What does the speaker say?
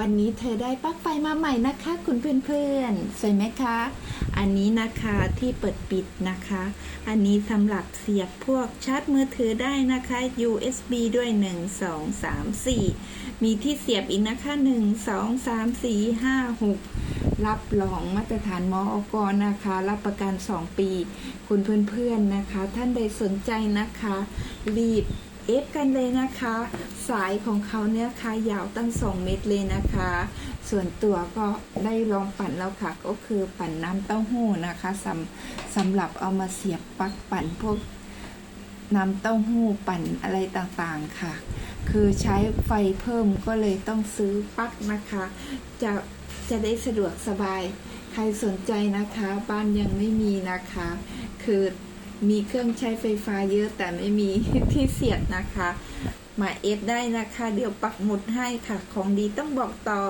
วันนี้เธอได้ปลั๊กไฟมาใหม่นะคะ คุณเพื่อนๆ สวยไหมคะ อันนี้นะคะที่เปิดปิดนะคะ อันนี้สำหรับเสียบพวกชาร์จมือถือได้นะคะ USB ด้วย 1 2 3 4 มีที่เสียบอีกนะคะ 1 2 3 4 5 6 รับรองมาตรฐานมอกนะคะ รับประกัน 2 ปี คุณเพื่อนๆนะคะ ท่านใดสนใจนะคะ รีบ เอฟกันเลยนะคะ สายของเขาเนี่ยค่ะยาวตั้ง 2 เมตรเลยนะคะ ส่วนตัวก็ได้ลองปั่นแล้วค่ะ ก็คือปั่นน้ำเต้าหู้นะคะสำสำหรับเอามาเสียบปลั๊กปั่นพวกน้ำเต้าหู้ปั่นอะไรต่างๆค่ะ คือใช้ไฟเพิ่มก็เลยต้องซื้อปลั๊กนะคะ จะจะได้สะดวกสบาย ใครสนใจนะคะ บ้านยังไม่มีนะคะ คือ มีเครื่องใช้ไฟฟ้าเยอะแต่ไม่มีที่เสียดนะคะ มาเอฟได้นะคะ เดี๋ยวปักหมุดให้ค่ะ ของดีต้องบอกต่อ